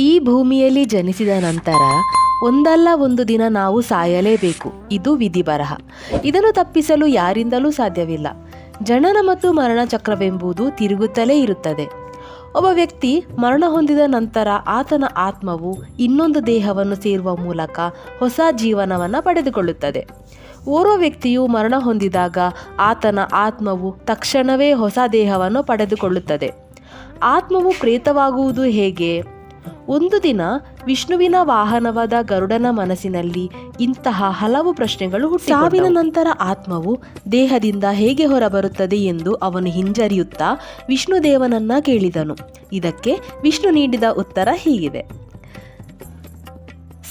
ಈ ಭೂಮಿಯಲ್ಲಿ ಜನಿಸಿದ ನಂತರ ಒಂದಲ್ಲ ಒಂದು ದಿನ ನಾವು ಸಾಯಲೇಬೇಕು. ಇದು ವಿಧಿ ಬರಹ ಇದನ್ನು ತಪ್ಪಿಸಲು ಯಾರಿಂದಲೂ ಸಾಧ್ಯವಿಲ್ಲ. ಜನನ ಮತ್ತು ಮರಣ ಚಕ್ರವೆಂಬುದು ತಿರುಗುತ್ತಲೇ ಇರುತ್ತದೆ. ಒಬ್ಬ ವ್ಯಕ್ತಿ ಮರಣ ಹೊಂದಿದ ನಂತರ ಆತನ ಆತ್ಮವು ಇನ್ನೊಂದು ದೇಹವನ್ನು ಸೇರುವ ಮೂಲಕ ಹೊಸ ಜೀವನವನ್ನು ಪಡೆದುಕೊಳ್ಳುತ್ತದೆ. ಓರ್ವ ವ್ಯಕ್ತಿಯು ಮರಣ ಹೊಂದಿದಾಗ ಆತನ ಆತ್ಮವು ತಕ್ಷಣವೇ ಹೊಸ ದೇಹವನ್ನು ಪಡೆದುಕೊಳ್ಳುತ್ತದೆ. ಆತ್ಮವು ಪ್ರೇತವಾಗುವುದು ಹೇಗೆ? ಒಂದು ದಿನ ವಿಷ್ಣುವಿನ ವಾಹನವಾದ ಗರುಡನ ಮನಸ್ಸಿನಲ್ಲಿ ಇಂತಹ ಹಲವು ಪ್ರಶ್ನೆಗಳು ಸಾವಿನ ನಂತರ ಆತ್ಮವು ದೇಹದಿಂದ ಹೇಗೆ ಹೊರಬರುತ್ತದೆ ಎಂದು ಅವನು ಹಿಂಜರಿಯುತ್ತಾ ವಿಷ್ಣು ದೇವನನ್ನ ಕೇಳಿದನು. ಇದಕ್ಕೆ ವಿಷ್ಣು ನೀಡಿದ ಉತ್ತರ ಹೀಗಿದೆ.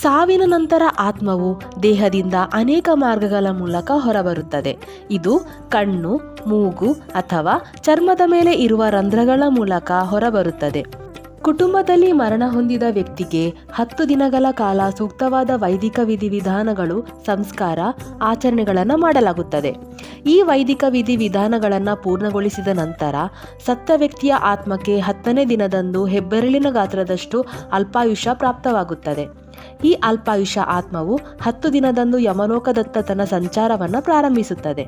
ಸಾವಿನ ನಂತರ ಆತ್ಮವು ದೇಹದಿಂದ ಅನೇಕ ಮಾರ್ಗಗಳ ಮೂಲಕ ಹೊರಬರುತ್ತದೆ. ಇದು ಕಣ್ಣು, ಮೂಗು ಅಥವಾ ಚರ್ಮದ ಮೇಲೆ ಇರುವ ರಂಧ್ರಗಳ ಮೂಲಕ ಹೊರಬರುತ್ತದೆ. ಕುಟುಂಬದಲ್ಲಿ ಮರಣ ಹೊಂದಿದ ವ್ಯಕ್ತಿಗೆ ಹತ್ತು ದಿನಗಳ ಕಾಲ ಸೂಕ್ತವಾದ ವೈದಿಕ ವಿಧಿವಿಧಾನಗಳು ಸಂಸ್ಕಾರ, ಆಚರಣೆಗಳನ್ನು ಮಾಡಲಾಗುತ್ತದೆ. ಈ ವೈದಿಕ ವಿಧಿವಿಧಾನಗಳನ್ನು ಪೂರ್ಣಗೊಳಿಸಿದ ನಂತರ ಸತ್ತ ವ್ಯಕ್ತಿಯ ಆತ್ಮಕ್ಕೆ ಹತ್ತನೇ ದಿನದಂದು ಹೆಬ್ಬೆರಳಿನ ಗಾತ್ರದಷ್ಟು ಅಲ್ಪಾಯುಷ್ಯ ಪ್ರಾಪ್ತವಾಗುತ್ತದೆ. ಈ ಅಲ್ಪಾಯುಷ ಆತ್ಮವು ಹತ್ತು ದಿನದಂದು ಯಮಲೋಕದತ್ತ ತನ್ನ ಸಂಚಾರವನ್ನು ಪ್ರಾರಂಭಿಸುತ್ತದೆ.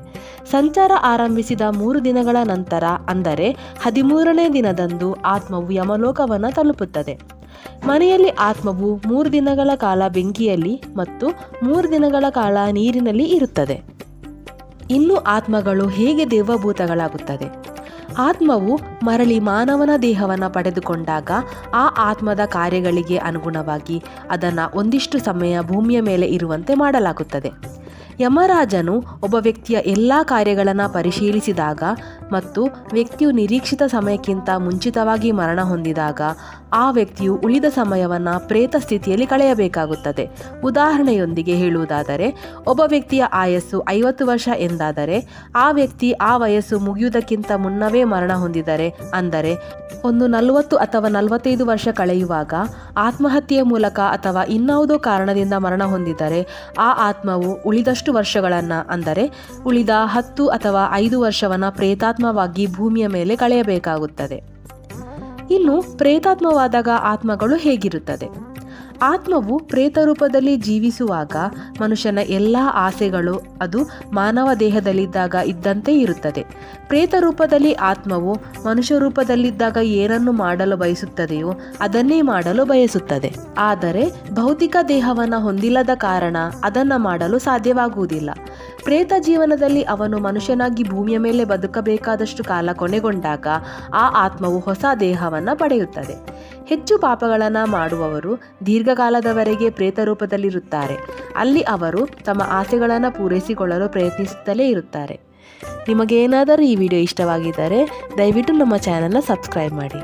ಸಂಚಾರ ಆರಂಭಿಸಿದ ಮೂರು ದಿನಗಳ ನಂತರ, ಅಂದರೆ ಹದಿಮೂರನೇ ದಿನದಂದು ಆತ್ಮವು ಯಮಲೋಕವನ್ನು ತಲುಪುತ್ತದೆ. ಮನೆಯಲ್ಲಿ ಆತ್ಮವು ಮೂರು ದಿನಗಳ ಕಾಲ ಬೆಂಕಿಯಲ್ಲಿ ಮತ್ತು ಮೂರು ದಿನಗಳ ಕಾಲ ನೀರಿನಲ್ಲಿ ಇರುತ್ತದೆ. ಇನ್ನು ಆತ್ಮಗಳು ಹೇಗೆ ದೇವಭೂತಗಳಾಗುತ್ತದೆ ಆತ್ಮವು ಮರಳಿ ಮಾನವನ ದೇಹವನ್ನು ಪಡೆದುಕೊಂಡಾಗ ಆ ಆತ್ಮದ ಕಾರ್ಯಗಳಿಗೆ ಅನುಗುಣವಾಗಿ ಅದನ್ನು ಒಂದಿಷ್ಟು ಸಮಯ ಭೂಮಿಯ ಮೇಲೆ ಇರುವಂತೆ ಮಾಡಲಾಗುತ್ತದೆ. ಯಮರಾಜನು ಒಬ್ಬ ವ್ಯಕ್ತಿಯ ಎಲ್ಲ ಕಾರ್ಯಗಳನ್ನು ಪರಿಶೀಲಿಸಿದಾಗ ಮತ್ತು ವ್ಯಕ್ತಿಯು ನಿರೀಕ್ಷಿತ ಸಮಯಕ್ಕಿಂತ ಮುಂಚಿತವಾಗಿ ಮರಣ ಹೊಂದಿದಾಗ ಆ ವ್ಯಕ್ತಿಯು ಉಳಿದ ಸಮಯವನ್ನು ಪ್ರೇತ ಸ್ಥಿತಿಯಲ್ಲಿ ಕಳೆಯಬೇಕಾಗುತ್ತದೆ. ಉದಾಹರಣೆಯೊಂದಿಗೆ ಹೇಳುವುದಾದರೆ, ಒಬ್ಬ ವ್ಯಕ್ತಿಯ ಆಯಸ್ಸು ಐವತ್ತು ವರ್ಷ ಎಂದಾದರೆ, ಆ ವ್ಯಕ್ತಿ ಆ ವಯಸ್ಸು ಮುಗಿಯುವುದಕ್ಕಿಂತ ಮುನ್ನವೇ ಮರಣ ಹೊಂದಿದರೆ, ಅಂದರೆ ಒಂದು ನಲವತ್ತು ಅಥವಾ ನಲವತ್ತೈದು ವರ್ಷ ಕಳೆಯುವಾಗ ಆತ್ಮಹತ್ಯೆಯ ಮೂಲಕ ಅಥವಾ ಇನ್ನಾವುದೋ ಕಾರಣದಿಂದ ಮರಣ ಹೊಂದಿದರೆ, ಆ ಆತ್ಮವು ಉಳಿದಷ್ಟು ವರ್ಷಗಳನ್ನು, ಅಂದರೆ ಉಳಿದ ಹತ್ತು ಅಥವಾ ಐದು ವರ್ಷವನ್ನು ಪ್ರೇತಾತ್ಮವಾಗಿ ಭೂಮಿಯ ಮೇಲೆ ಕಳೆಯಬೇಕಾಗುತ್ತದೆ. ಇನ್ನು ಪ್ರೇತಾತ್ಮವಾದಾಗ ಆತ್ಮಗಳು ಹೇಗಿರುತ್ತದೆ? ಆತ್ಮವು ಪ್ರೇತ ರೂಪದಲ್ಲಿ ಜೀವಿಸುವಾಗ ಮನುಷ್ಯನ ಎಲ್ಲ ಆಸೆಗಳು ಅದು ಮಾನವ ದೇಹದಲ್ಲಿದ್ದಾಗ ಇದ್ದಂತೆ ಇರುತ್ತದೆ. ಪ್ರೇತ ರೂಪದಲ್ಲಿ ಆತ್ಮವು ಮನುಷ್ಯ ರೂಪದಲ್ಲಿದ್ದಾಗ ಏನನ್ನು ಮಾಡಲು ಬಯಸುತ್ತದೆಯೋ ಅದನ್ನೇ ಮಾಡಲು ಬಯಸುತ್ತದೆ. ಆದರೆ ಭೌತಿಕ ದೇಹವನ್ನು ಹೊಂದಿಲ್ಲದ ಕಾರಣ ಅದನ್ನು ಮಾಡಲು ಸಾಧ್ಯವಾಗುವುದಿಲ್ಲ. ಪ್ರೇತ ಜೀವನದಲ್ಲಿ ಅವನು ಮನುಷ್ಯನಾಗಿ ಭೂಮಿಯ ಮೇಲೆ ಬದುಕಬೇಕಾದಷ್ಟು ಕಾಲ ಕೊನೆಗೊಂಡಾಗ ಆ ಆತ್ಮವು ಹೊಸ ದೇಹವನ್ನು ಪಡೆಯುತ್ತದೆ. ಹೆಚ್ಚು ಪಾಪಗಳನ್ನು ಮಾಡುವವರು ದೀರ್ಘಕಾಲದವರೆಗೆ ಪ್ರೇತ ರೂಪದಲ್ಲಿರುತ್ತಾರೆ ಅಲ್ಲಿ ಅವರು ತಮ್ಮ ಆಸೆಗಳನ್ನು ಪೂರೈಸಿಕೊಳ್ಳಲು ಪ್ರಯತ್ನಿಸುತ್ತಲೇ ಇರುತ್ತಾರೆ. ನಿಮಗೇನಾದರೂ ಈ ವಿಡಿಯೋ ಇಷ್ಟವಾಗಿದ್ದರೆ ದಯವಿಟ್ಟು ನಮ್ಮ ಚಾನಲ್ನ ಸಬ್ಸ್ಕ್ರೈಬ್ ಮಾಡಿ.